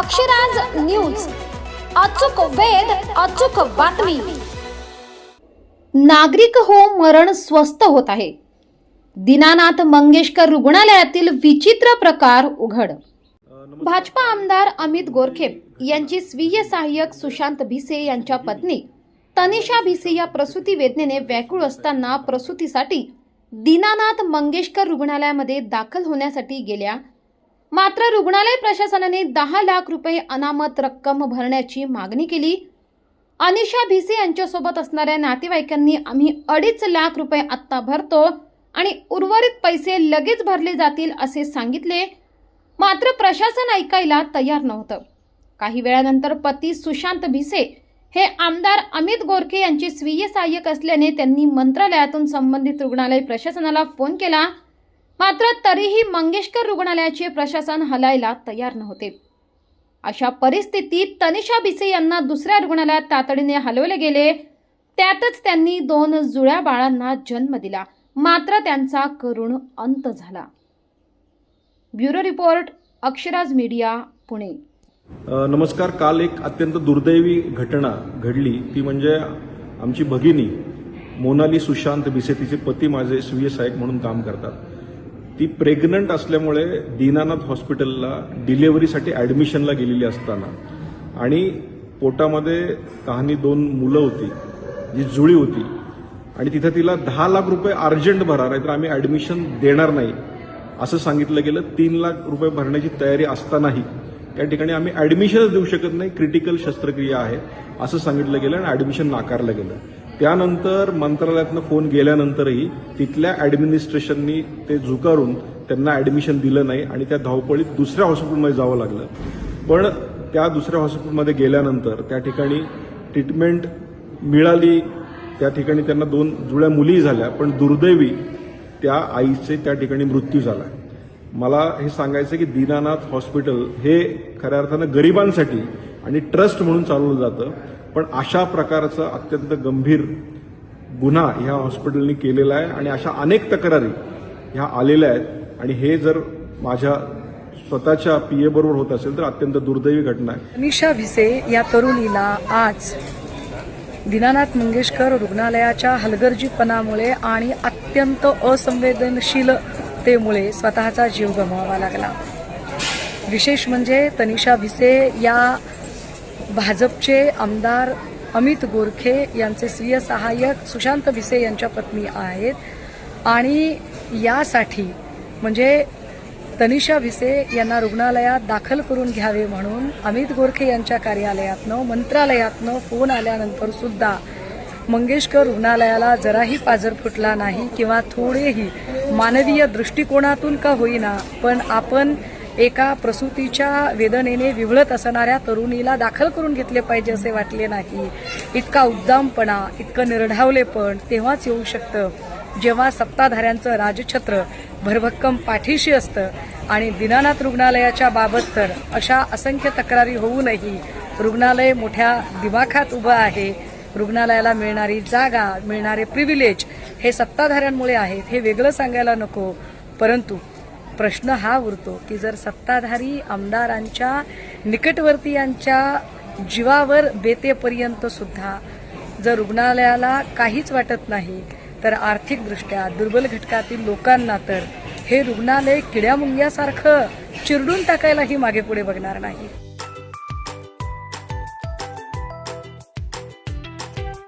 Akshraj news. अचूक वेद अचूक बातमी. नागरिक हो मरण स्वस्त होत आहे. दीनानाथ मंगेशकर रुग्णालयातील विचित्र प्रकार उघड. भाजपा आमदार अमित गोरखे यांची स्वीय सहाय्यक सुशांत भिसे यांच्या पत्नी तनिषा भिसे या प्रसूती वेदनेने व्याकुळ असताना प्रसूतीसाठी दीनानाथ मंगेशकर रुग्णालयामध्ये दाखल होण्यासाठी गेल्या मात्र रुग्णालय प्रशासनाने दहा लाख रुपये अनामत रक्कम भरण्याची मागणी केली. अनिशा भिसे यांच्यासोबत असणाऱ्या नातेवाईकांनी आम्ही अडीच लाख रुपये आत्ता भरतो आणि उर्वरित पैसे लगेच भरले जातील असे सांगितले. मात्र प्रशासन ऐकायला तयार नव्हतं. काही वेळानंतर पती सुशांत भिसे हे आमदार अमित गोरखे यांचे स्वीय सहाय्यक असल्याने त्यांनी मंत्रालयातून संबंधित रुग्णालय प्रशासनाला फोन केला. मात्र तरीही मंगेशकर रुग्णालयाचे प्रशासन हलायला तयार नव्हते. अशा परिस्थितीत तनिषा बिसे यांना दुसऱ्या रुग्णालयात तातडीने हलवले गेले. त्यातच त्यांनी दोन जुळ्या बाळांना जन्म दिला. मात्र त्यांचा करुण अंत झाला. Bureau report Aksharaj media Pune. नमस्कार. काल एक अत्यंत दुर्दैवी घटना घडली. ती म्हणजे आमची भगिनी मोनाली सुशांत बिसे तिचे पती माझे स्वीय सहाय्यक म्हणून काम करतात. ती प्रेग्नंट असल्यामुळे दीनानाथ हॉस्पिटलला डिलेवरीसाठी ॲडमिशनला गेलेली असताना आणि पोटामध्ये कहाणी दोन मुलं होती जी जुळी होती आणि तिथं तिला दहा लाख रुपये अर्जंट भरा नाही तर आम्ही ॲडमिशन देणार नाही असं सांगितलं गेलं. तीन लाख रुपये भरण्याची तयारी असतानाही त्या ठिकाणी आम्ही ॲडमिशनच देऊ शकत नाही क्रिटिकल शस्त्रक्रिया आहे असं सांगितलं गेलं आणि ॲडमिशन नाकारलं गेलं. त्यानंतर मंत्रालयातनं फोन गेल्यानंतरही तिथल्या ॲडमिनिस्ट्रेशननी ते झुकारून त्यांना ॲडमिशन दिलं नाही आणि त्या धावपळीत दुसऱ्या हॉस्पिटलमध्ये जावं लागलं. पण त्या दुसऱ्या हॉस्पिटलमध्ये गेल्यानंतर त्या ठिकाणी ट्रीटमेंट मिळाली. त्या ठिकाणी त्यांना दोन जुळ्या मुली झाल्या पण दुर्दैवी त्या आईचे त्या ठिकाणी मृत्यू झाला. मला हे सांगायचं की दीनानाथ हॉस्पिटल हे खऱ्या अर्थानं गरिबांसाठी आणि ट्रस्ट म्हणून चालवलं जातं. पण अशा प्रकारचं अत्यंत गंभीर गुन्हा ह्या हॉस्पिटलनी केलेला आहे आणि अशा अनेक तक्रारी ह्या आलेल्या आहेत. आणि हे जर माझ्या स्वतःच्या पीए बरोबर होत असेल तर अत्यंत दुर्दैवी घटना आहे. निशा भिसे या तरुणीला आज दीनानाथ मंगेशकर रुग्णालयाच्या हलगर्जीपणामुळे आणि अत्यंत असंवेदनशीलतेमुळे स्वतःचा जीव गमवावा लागला. विशेष म्हणजे तनिषा भिसे या भाजपचे आमदार अमित गोरखे यांचे स्वीय सहाय्यक सुशांत भिसे यांच्या पत्नी आहेत. आणि यासाठी म्हणजे तनिषा भिसे यांना रुग्णालयात दाखल करून घ्यावे म्हणून अमित गोरखे यांच्या कार्यालयातनं मंत्रालयातनं फोन आल्यानंतर सुद्धा मंगेशकर रुग्णालयाला जराही पाजर फुटला नाही किंवा थोडेही मानवीय दृष्टिकोनातून का होईना पण आपण एका प्रसूतीच्या वेदनेने विवळत असणाऱ्या तरुणीला दाखल करून घेतले पाहिजे असे वाटले नाही. इतका उद्दामपणा इतकं निर्ढावलेपण तेव्हाच येऊ शकतं. जेव्हा सत्ताधाऱ्यांचं राजछत्र भरभक्कम पाठीशी असतं आणि दिनानाथ रुग्णालयाच्या बाबत तर अशा असंख्य तक्रारी होऊनही रुग्णालय मोठ्या दिमाखात उभं आहे. रुग्णालयाला मिळणारी जागा मिळणारे प्रिव्हिलेज हे सत्ताधाऱ्यांमुळे आहेत हे वेगळं सांगायला नको. परंतु प्रश्न हा उरतो की जर सत्ताधारी आमदारांच्या निकटवर्तीयांच्या जीवावर बेतेपर्यंत सुद्धा जर रुग्णालयाला काहीच वाटत नाही तर आर्थिकदृष्ट्या दुर्बल घटकातील लोकांना तर हे रुग्णालय किड्यामुंग्यासारखं चिरडून टाकायलाही मागे पुढे बघणार नाही.